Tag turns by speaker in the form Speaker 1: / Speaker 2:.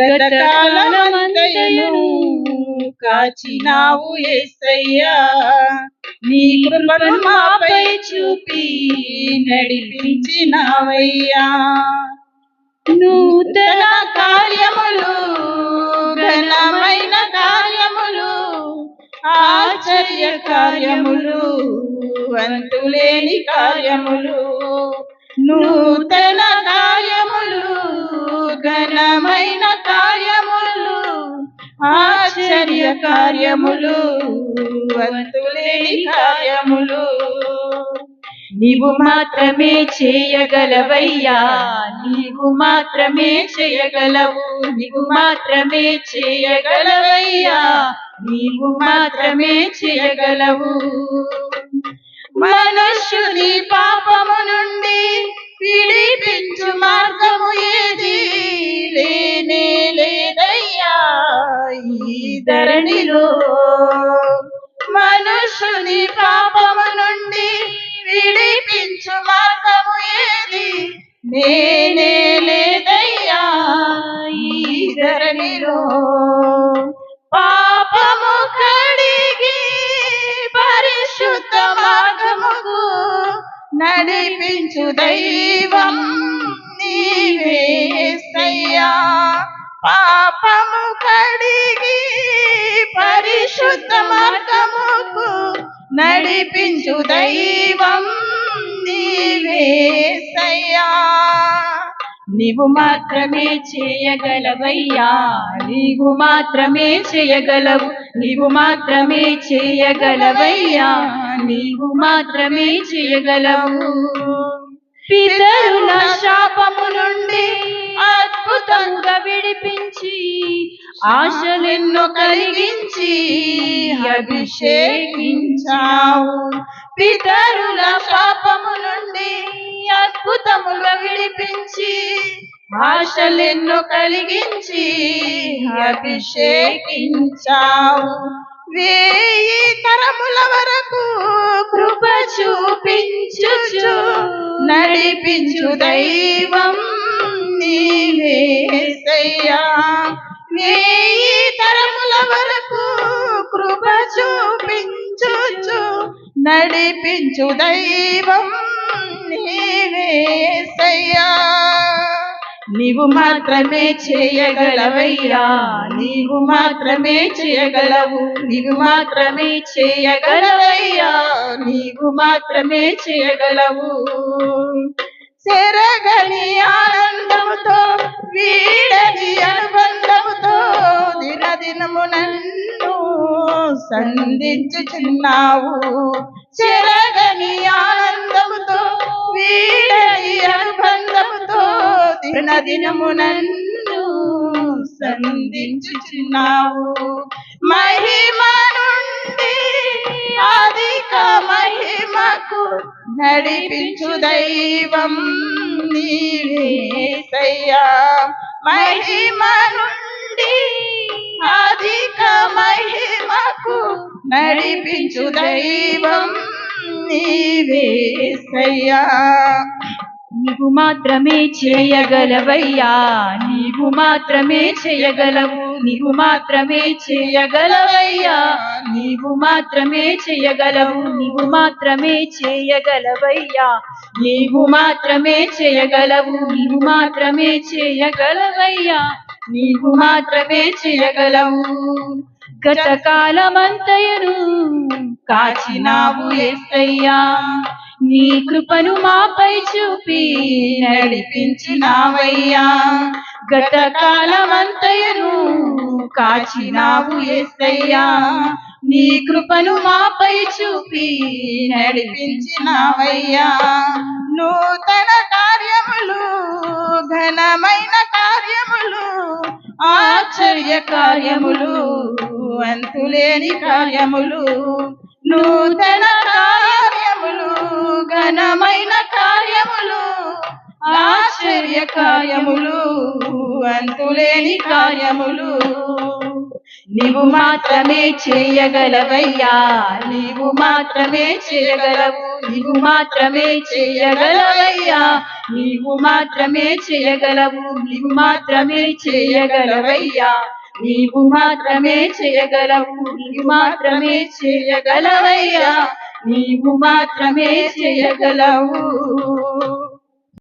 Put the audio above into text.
Speaker 1: గతకాలమంతయను కాచినావు ఏసయ్యా. నీ కృపను మాపై చూపి నడిపించినావయ్యా. నూతన కార్యములు ఘనమైన కార్యములు ఆశ్చర్య కార్యములు అంతులేని కార్యములు నూతన కార్యములు ఘనమైన ఆశ్చర్య కార్యములు అంతులేని కార్యములు. నీవు మాత్రమే చేయగలవయ్యా నీవు మాత్రమే చేయగలవు నీవు మాత్రమే చేయగలవయ్యా నీవు మాత్రమే చేయగలవు. మనుష్యుని పాపము నుండి విడిపించు మార్గము ఏది? నేనే లేదయ్యా ఈ ధరణిలో. పాపము కడిగి పరిశుద్ధ మార్గముకు నడిపించు దైవం నీవేసయ్యా పాపము కడిగి పరిశుద్ధ మార్గముకు నడిపించు దైవం నీవు మాత్రమే చేయగలవయ్యా. నీవు మాత్రమే చేయగలవు. నీవు మాత్రమే చేయగలవయ్యా. నీవు మాత్రమే చేయగలవు. పితరుల శాపము నుండి అద్భుతంగా విడిపించి ఆశలెన్నో కలిగించి అభిషేకించావు. పితరుల పాపము నుండి అద్భుతములు విడిపించి ఆశలెన్ను కలిగించి అభిషేకించావు. వేయి తరముల వరకు కృప చూపించుచు నడిపించు దైవం నీవేసయ్యా వేయి తరముల వరకు కృప చూపించుచు నడిపించు దైవం నీవేసయ్యా నీవు మాత్రమే చేయగలవయ్యా. నీవు మాత్రమే చేయగలవు. నీవు మాత్రమే చేయగలవయ్యా. నీవు మాత్రమే చేయగలవు. చెరగని ఆనందముతో వీడని అనుబంధముతో దినదినము నన్ను సంధించుచున్నావు. చెరగని ఆనందముతో వీడని అనుబంధముతో దినదినము నన్ను సంధించుచున్నావు. మహిమ నుండి అధిక మహిమకు నడిపించు దైవం నీవేసయ్యా మహిమ నుండి అధిక మహిమకు నడిపించు దైవం నీవేసయ్యా
Speaker 2: నీవు మాత్రమే చేయగలవయ్యా. నీవు మాత్రమే చేయగలవు. నీవు మాత్రమే చేయగలవయ్యా. నీవు మాత్రమే చేయగలవు. నీవు మాత్రమే చేయగలవయ్యా. నీవు మాత్రమే చేయగలవు. నీవు మాత్రమే చేయగలవయ్యా. నీవు మాత్రమే చేయగలవు. గతకాలమంతయను కాచినావు ఎస్సయ్యా నీ కృపను మాపై చూపి నడిపించినావయ్యా. గత కాలమంతయను కాచినావు ఎస్సయ్యా నీ కృపను మాపై చూపి
Speaker 1: నడిపించినావయ్యా. నూతన కార్యములు ఘనమైన కార్యములు ఆశ్చర్య కార్యములు అంతులేని కార్యములు నూతన కార్యములు ఘనమైన కార్యములు ఆశ్చర్య కార్యములు అంతులేని కార్యములు.
Speaker 2: నీవు మాత్రమే చేయగలవయ్యా నీవు మాత్రమే చేయగలవు నీవు మాత్రమే చేయగలవయ్యా నీవు మాత్రమే చేయగలవు నీవు మాత్రమే చేయగలవయ్యా. నీవు మాత్రమే చేయగలవు నీవు మాత్రమే చేయగలవయ్యా. నీవు మాత్రమే చేయగలవు.